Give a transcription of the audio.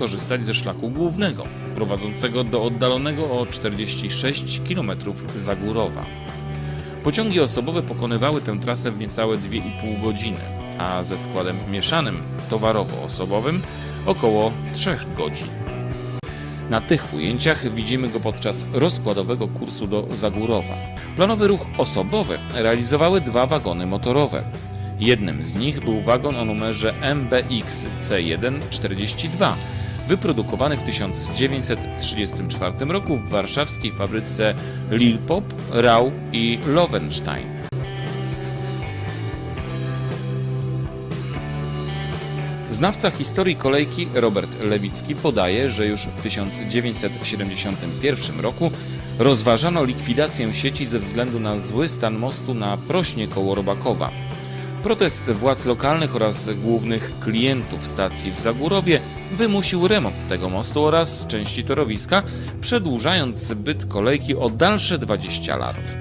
korzystać ze szlaku głównego, prowadzącego do oddalonego o 46 km Zagórowa. Pociągi osobowe pokonywały tę trasę w niecałe 2,5 godziny, a ze składem mieszanym towarowo-osobowym około 3 godzin. Na tych ujęciach widzimy go podczas rozkładowego kursu do Zagórowa. Planowy ruch osobowy realizowały dwa wagony motorowe. Jednym z nich był wagon o numerze MBX C142, wyprodukowany w 1934 roku w warszawskiej fabryce Lilpop, Rau i Lowenstein. Znawca historii kolejki Robert Lewicki podaje, że już w 1971 roku rozważano likwidację sieci ze względu na zły stan mostu na Prośnie koło Robakowa. Protest władz lokalnych oraz głównych klientów stacji w Zagórowie wymusił remont tego mostu oraz części torowiska, przedłużając byt kolejki o dalsze 20 lat.